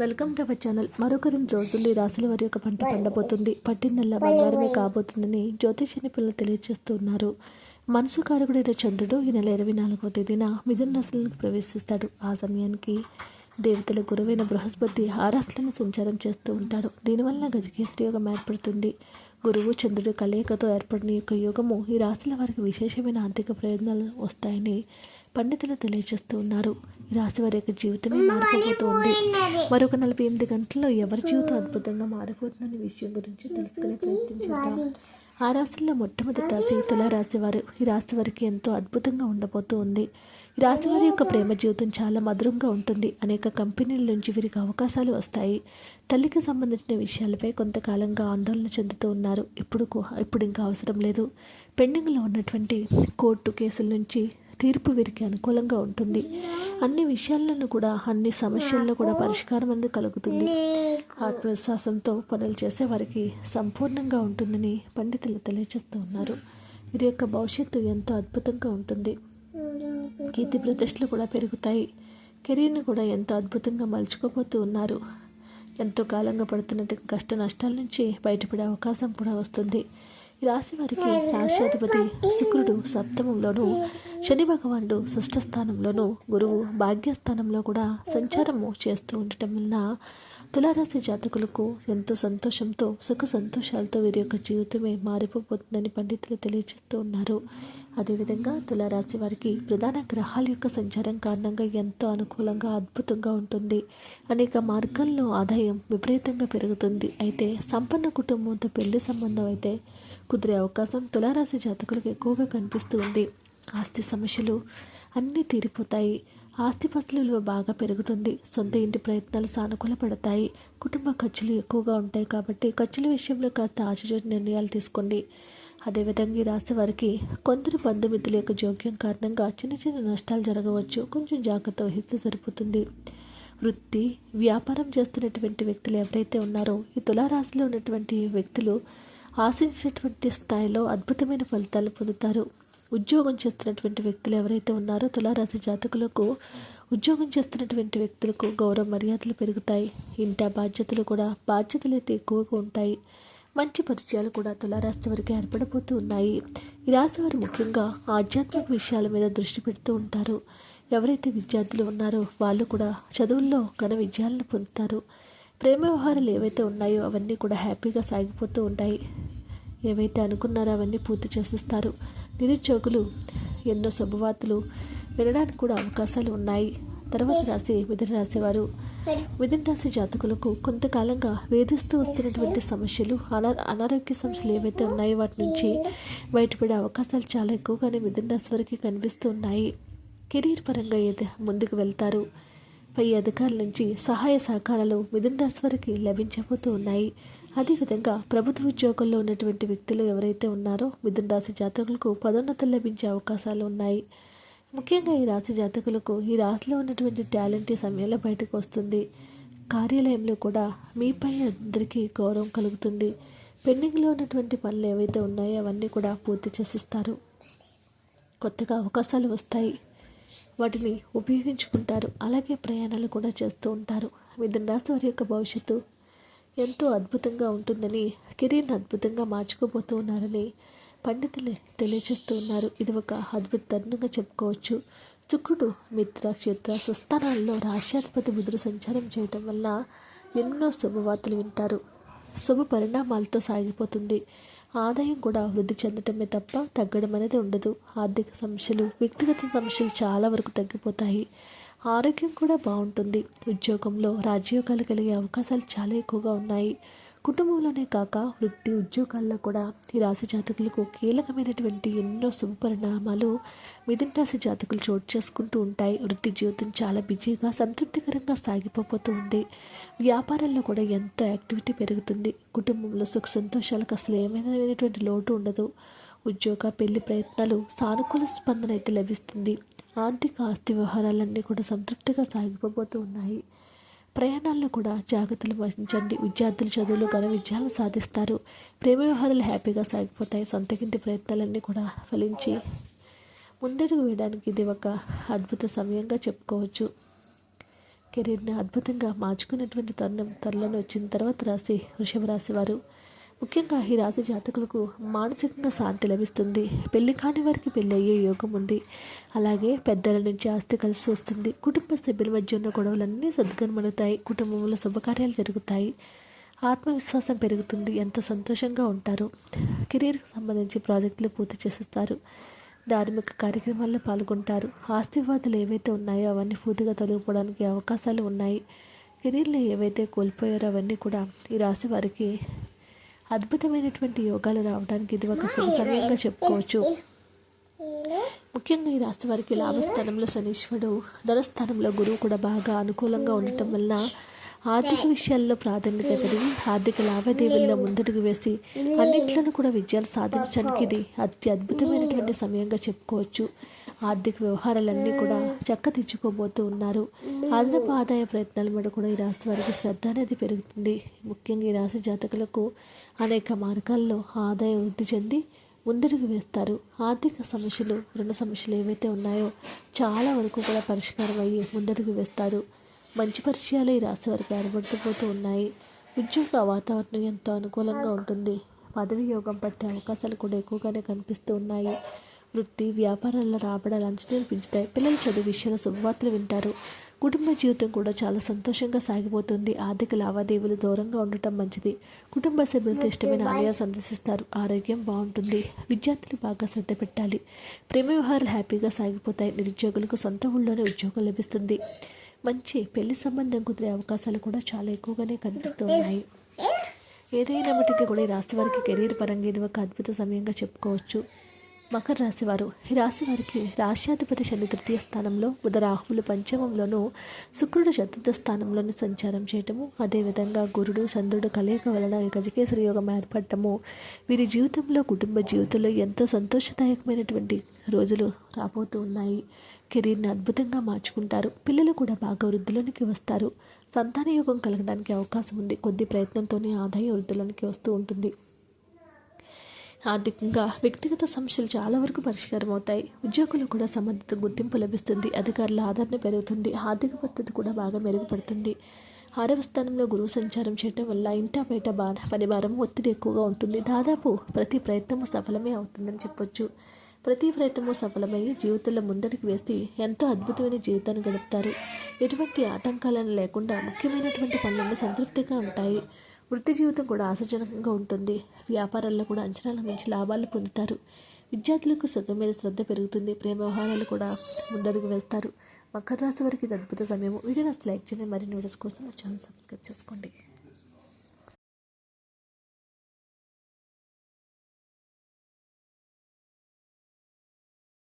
Welcome to our channel. మరొక రెండు రోజుల్లో ఈ రాశుల వారి యొక్క పంట పండబోతుంది. పట్టిందల్లా బంగారమే కాబోతుందని జ్యోతిష నిపుణులు తెలియజేస్తున్నారు. మనసు కారకుడైన చంద్రుడు ఈ నెల ఇరవై నాలుగవ తేదీన మిథున రాశులకు ప్రవేశిస్తాడు. ఆ సమయానికి దేవతల గురువైన బృహస్పతి ఆరాసులను సంచారం చేస్తూ ఉంటాడు. దీనివల్ల గజకేశ్వరి యోగం ఏర్పడుతుంది. గురువు చంద్రుడు కలయికతో ఏర్పడిన యొక్క యోగము ఈ రాశుల వారికి విశేషమైన ఆర్థిక ప్రయోజనాలు వస్తాయని పండితులు తెలియజేస్తూ ఉన్నారు. ఈ రాశి వారి యొక్క జీవితమే మారిపోతుంది. మరొక నలభై ఎనిమిది గంటల్లో ఎవరి జీవితం అద్భుతంగా మారిపోతుందనే విషయం గురించి తెలుసుకునే ప్రయత్నం చేద్దాం. ఆ రాశుల్లో మొట్టమొదటి రాశి తుల రాశి వారు. ఈ రాశి వారికి ఎంతో అద్భుతంగా ఉండబోతూ ఉంది ఈ రాశి వారి యొక్క ప్రేమ జీవితం చాలా మధురంగా ఉంటుంది. అనేక కంపెనీల నుంచి వీరికి అవకాశాలు వస్తాయి. తల్లికి సంబంధించిన విషయాలపై కొంతకాలంగా ఆందోళన చెందుతూ ఉన్నారు. ఇప్పుడు ఇప్పుడు ఇంకా అవసరం లేదు. పెండింగ్లో ఉన్నటువంటి కోర్టు కేసుల నుంచి తీర్పు వీరికి అనుకూలంగా ఉంటుంది. అన్ని విషయాలను కూడా అన్ని సమస్యల్లో కూడా పరిష్కారం అనేది కలుగుతుంది. ఆత్మవిశ్వాసంతో పనులు చేసే వారికి సంపూర్ణంగా ఉంటుందని పండితులు తెలియజేస్తూ ఉన్నారు. వీరి యొక్క భవిష్యత్తు ఎంతో అద్భుతంగా ఉంటుంది. కీర్తి ప్రతిష్టలు కూడా పెరుగుతాయి. కెరీర్ని కూడా ఎంతో అద్భుతంగా మలుచుకోబోతూ ఉన్నారు. ఎంతో కాలంగా పడుతున్నట్టు కష్ట నష్టాల నుంచి బయటపడే అవకాశం కూడా వస్తుంది. రాశి వారికి రాష్ట్రాధిపతి శుక్రుడు సప్తమంలోను శని భగవానుడు షష్ఠ స్థానంలోను గురువు భాగ్యస్థానంలో కూడా సంచారము చేస్తూ ఉండటం వలన తులారాశి జాతకులకు ఎంతో సంతోషంతో సుఖ సంతోషాలతో వీరి యొక్క జీవితమే మారిపోతుందని పండితులు తెలియజేస్తూ ఉన్నారు. అదేవిధంగా తులారాశి వారికి ప్రధాన గ్రహాల యొక్క సంచారం కారణంగా ఎంతో అనుకూలంగా అద్భుతంగా ఉంటుంది. అనేక మార్గాల్లో ఆదాయం విపరీతంగా పెరుగుతుంది. అయితే సంపన్న కుటుంబంతో పెళ్ళి సంబంధం అయితే కుదిరే అవకాశం తులారాశి జాతకులకు ఎక్కువగా కనిపిస్తుంది ఆస్తి సమస్యలు అన్నీ తీరిపోతాయి. ఆస్తిపాస్తుల విలువ బాగా పెరుగుతుంది. సొంత ఇంటి ప్రయత్నాలు సానుకూలపడతాయి కుటుంబ ఖర్చులు ఎక్కువగా ఉంటాయి కాబట్టి ఖర్చుల విషయంలో కాస్త ఆశ్చర్య నిర్ణయాలు తీసుకోండి. అదేవిధంగా ఈ రాశి వారికి కొందరు బంధుమిత్రుల యొక్క జోక్యం కారణంగా చిన్న చిన్న నష్టాలు జరగవచ్చు. కొంచెం జాగ్రత్త వహిస్తే సరిపోతుంది. వృత్తి వ్యాపారం చేస్తున్నటువంటి వ్యక్తులు ఎవరైతే ఉన్నారో ఈ తులారాశిలో ఉన్నటువంటి వ్యక్తులు ఆశించినటువంటి స్థాయిలో అద్భుతమైన ఫలితాలు పొందుతారు. ఉద్యోగం చేస్తున్నటువంటి వ్యక్తులు ఎవరైతే ఉన్నారో తులారాశి జాతకులకు ఉద్యోగం చేస్తున్నటువంటి వ్యక్తులకు గౌరవ మర్యాదలు పెరుగుతాయి. ఇంట బాధ్యతలు కూడా బాధ్యతలు అయితే ఎక్కువగా ఉంటాయి. మంచి పరిచయాలు కూడా తులారాశి వారికి ఏర్పడబోతూ ఉన్నాయి. ఈ రాశి వారు ముఖ్యంగా ఆధ్యాత్మిక విషయాల మీద దృష్టి పెడుతూ ఉంటారు. ఎవరైతే విద్యార్థులు ఉన్నారో వాళ్ళు కూడా చదువుల్లో ఘన విజయాలను పొందుతారు. ప్రేమ వ్యవహారాలు ఏవైతే ఉన్నాయో అవన్నీ కూడా హ్యాపీగా సాగిపోతూ ఉంటాయి. ఏవైతే అనుకున్నారో అవన్నీ పూర్తి చేసేస్తారు. నిరుద్యోగులు ఎన్నో శుభవార్తలు వినడానికి కూడా అవకాశాలు ఉన్నాయి. తర్వాత రాసి మిథున రాసేవారు మిథున రాశి జాతకులకు కొంతకాలంగా వేధిస్తూ వస్తున్నటువంటి సమస్యలు అనా అనారోగ్య సమస్యలు ఏవైతే ఉన్నాయో వాటి నుంచి బయటపడే అవకాశాలు చాలా ఎక్కువగానే మిథున రాశి వారికి కనిపిస్తూ ఉన్నాయి. కెరీర్ పరంగా ఏదో ముందుకు వెళ్తారు. పై అధికారుల నుంచి సహాయ సహకారాలు మిథున రాశి వారికి లభించబోతూ ఉన్నాయి. అదేవిధంగా ప్రభుత్వ ఉద్యోగంలో ఉన్నటువంటి వ్యక్తులు ఎవరైతే ఉన్నారో మిథున రాశి జాతకులకు పదోన్నతులు లభించే అవకాశాలు ఉన్నాయి. ముఖ్యంగా ఈ రాశి జాతకులకు ఈ రాశిలో ఉన్నటువంటి టాలెంట్ ఈ సమయంలో బయటకు వస్తుంది. కార్యాలయంలో కూడా మీపై అందరికీ గౌరవం కలుగుతుంది. పెండింగ్లో ఉన్నటువంటి పనులు ఏవైతే ఉన్నాయో అవన్నీ కూడా పూర్తి చేసిస్తారు. కొత్తగా అవకాశాలు వస్తాయి. వాటిని ఉపయోగించుకుంటారు. అలాగే ప్రయాణాలు కూడా చేస్తూ ఉంటారు. మిథున రాశి వారి యొక్క భవిష్యత్తు ఎంతో అద్భుతంగా ఉంటుందని కెరీర్ని అద్భుతంగా మార్చుకోబోతూ ఉన్నారని పండితులు తెలియజేస్తూ ఉన్నారు. ఇది ఒక అద్భుత తరుణంగా చెప్పుకోవచ్చు. శుక్రుడు మిత్ర క్షేత్ర స్వస్థానాల్లో రాష్ట్రాధిపతి బుధుడు సంచారం చేయటం వల్ల ఎన్నో శుభవార్తలు వింటారు. శుభ పరిణామాలతో సాగిపోతుంది. ఆదాయం కూడా వృద్ధి చెందటమే తప్ప తగ్గడం అనేది ఉండదు. ఆర్థిక సమస్యలు వ్యక్తిగత సమస్యలు చాలా వరకు తగ్గిపోతాయి. ఆరోగ్యం కూడా బాగుంటుంది. ఉద్యోగంలో రాజయోగాలు కలిగే అవకాశాలు చాలా ఎక్కువగా ఉన్నాయి. కుటుంబంలోనే కాక వృత్తి ఉద్యోగాల్లో కూడా ఈ రాశి జాతకులకు కీలకమైనటువంటి ఎన్నో శుభ పరిణామాలు మిథున రాశి జాతకులు చోటు చేసుకుంటూ ఉంటాయి. వృత్తి జీవితం చాలా బిజీగా సంతృప్తికరంగా సాగిపోతూ ఉంది. వ్యాపారంలో కూడా ఎంతో యాక్టివిటీ పెరుగుతుంది. కుటుంబంలో సుఖ సంతోషాలకు అసలు ఏమైనటువంటి లోటు ఉండదు. ఉద్యోగ పెళ్ళి ప్రయత్నాలు సానుకూల స్పందన అయితే లభిస్తుంది. ఆర్థిక ఆస్తి వ్యవహారాలన్నీ కూడా సంతృప్తిగా సాగిపోతూ ఉన్నాయి. ప్రయాణాల్లో కూడా జాగ్రత్తలు వహించండి. విద్యార్థులు చదువులు ఘన విజయాలు సాధిస్తారు. ప్రేమ వ్యవహారాలు హ్యాపీగా సాగిపోతాయి. సొంతకింటి ప్రయత్నాలన్నీ కూడా ఫలించి ముందడుగు వేయడానికి ఇది ఒక అద్భుత సమయంగా చెప్పుకోవచ్చు. కెరీర్ని అద్భుతంగా మార్చుకున్నటువంటి తరుణం త్వరలోనే వచ్చిన తర్వాత రాశి వృషభ రాశి వారు ముఖ్యంగా ఈ రాశి జాతకులకు మానసికంగా శాంతి లభిస్తుంది. పెళ్ళి కాని వారికి పెళ్ళి అయ్యే యోగం ఉంది. అలాగే పెద్దల నుంచి ఆస్తి కలిసి వస్తుంది. కుటుంబ సభ్యుల మధ్య ఉన్న గొడవలన్నీ సద్గమనుతాయి కుటుంబంలో శుభకార్యాలు జరుగుతాయి. ఆత్మవిశ్వాసం పెరుగుతుంది. ఎంత సంతోషంగా ఉంటారు. కెరీర్కి సంబంధించి ప్రాజెక్టులు పూర్తి చేసేస్తారు. ధార్మిక కార్యక్రమాల్లో పాల్గొంటారు. ఆస్తివాదులు ఏవైతే ఉన్నాయో అవన్నీ పూర్తిగా తొలగిపోవడానికి అవకాశాలు ఉన్నాయి. కెరీర్లో ఏవైతే కోల్పోయారో అవన్నీ కూడా ఈ రాశి వారికి అద్భుతమైనటువంటి యోగాలు రావడానికి ఇది ఒక శుభ సమయంగా చెప్పుకోవచ్చు. ముఖ్యంగా ఈ రాశి వారికి లాభస్థానంలో శనీశ్వరుడు ధనస్థానంలో గురువు కూడా బాగా అనుకూలంగా ఉండటం వలన ఆర్థిక విషయాల్లో ప్రాధాన్యత పెరిగి ఆర్థిక లావాదేవీల్లో ముందడుగు వేసి అన్నింటిలోనూ కూడా విజయాలు సాధించడానికి ఇది అతి అద్భుతమైనటువంటి సమయంగా చెప్పుకోవచ్చు. ఆర్థిక వ్యవహారాలన్నీ కూడా చక్క తెచ్చుకోబోతూ ఉన్నారు. అదనపు ఆదాయ ప్రయత్నాల మీద కూడా ఈ రాశి వారికి శ్రద్ధ అనేది పెరుగుతుంది. ముఖ్యంగా ఈ రాశి జాతకులకు అనేక మార్గాల్లో ఆదాయం వృద్ధి చెంది ముందడుగు వేస్తారు. ఆర్థిక సమస్యలు రుణ సమస్యలు ఏవైతే ఉన్నాయో చాలా వరకు కూడా పరిష్కారం అయ్యి ముందడుగు వేస్తారు. మంచి పరిచయాలు ఈ రాశి వారికి ఏర్పడుతూ ఉన్నాయి. ఉద్యోగ వాతావరణం ఎంతో అనుకూలంగా ఉంటుంది. పదవి యోగం పట్టే అవకాశాలు కూడా ఎక్కువగానే కనిపిస్తూ ఉన్నాయి. వృత్తి వ్యాపారాల్లో రాబడాలు అంచనాలు పెంచుతాయి. పిల్లల చదువు విషయంలో శుభవార్తలు వింటారు. కుటుంబ జీవితం కూడా చాలా సంతోషంగా సాగిపోతుంది. ఆర్థిక లావాదేవీలు దూరంగా ఉండటం మంచిది. కుటుంబ సభ్యులతో ఇష్టమైన ఆలయాలు సందర్శిస్తారు. ఆరోగ్యం బాగుంటుంది. విద్యార్థులు బాగా శ్రద్ధ పెట్టాలి. ప్రేమ వ్యవహారాలు హ్యాపీగా సాగిపోతాయి. నిరుద్యోగులకు సొంత ఊళ్ళోనే ఉద్యోగం లభిస్తుంది. మంచి పెళ్ళి సంబంధం కుదిరే అవకాశాలు కూడా చాలా ఎక్కువగానే కనిపిస్తూ ఉన్నాయి. ఏదైనప్పటికీ కూడా ఈ రాశి వారికి కెరీర్ పరంగా ఇది ఒక అద్భుత సమయంగా చెప్పుకోవచ్చు. మకర రాశివారు. ఈ రాశి వారికి రాశ్యాధిపతి శని తృతీయ స్థానంలో బుధ రాహువులు పంచమంలోనూ శుక్రుడు చతుర్థ స్థానంలోనూ సంచారం చేయటము అదేవిధంగా గురుడు చంద్రుడు కలయిక వలన ఈ గజకేసరి యోగం ఏర్పడటము వీరి జీవితంలో కుటుంబ జీవితంలో ఎంతో సంతోషదాయకమైనటువంటి రోజులు రాబోతూ ఉన్నాయి. కెరీర్ని అద్భుతంగా మార్చుకుంటారు. పిల్లలు కూడా బాగా వృద్ధిలోనికి వస్తారు. సంతాన యోగం కలగడానికి అవకాశం ఉంది. కొద్ది ప్రయత్నంతోనే ఆదాయం వృద్ధిలోనికి వస్తూ ఉంటుంది. ఆర్థికంగా వ్యక్తిగత సమస్యలు చాలా వరకు పరిష్కారం అవుతాయి ఉద్యోగులకు కూడా సమర్థత గుర్తింపు లభిస్తుంది. అధికారుల ఆదరణ పెరుగుతుంది. ఆర్థిక పద్ధతి కూడా బాగా మెరుగుపడుతుంది. ఆరవ స్థానంలో గురువు సంచారం చేయడం వల్ల ఇంటా బయట బా పనిభారం ఒత్తిడి ఎక్కువగా ఉంటుంది. దాదాపు ప్రతి ప్రయత్నము సఫలమే అవుతుందని చెప్పొచ్చు. ప్రతి ప్రయత్నము సఫలమయ్యి జీవితంలో ముందడికి వేసి ఎంతో అద్భుతమైన జీవితాన్ని గడుపుతారు. ఎటువంటి ఆటంకాలను లేకుండా ముఖ్యమైనటువంటి పనులను సంతృప్తిగా ఉంటాయి. వృత్తి జీవితం కూడా ఆశాజనకంగా ఉంటుంది. వ్యాపారాల్లో కూడా అంచనాల మించి లాభాలు పొందుతారు. విద్యార్థులకు చదువు మీద శ్రద్ధ పెరుగుతుంది. ప్రేమ వ్యవహారాలు కూడా ముందడుగు వేస్తారు. మకర రాశి వారికి ఇది అద్భుత సమయం వీడియో నచ్చితే లైక్ చేయండి. మరిన్ని వీడియోస్ కోసం ఛానల్ సబ్స్క్రైబ్ చేసుకోండి.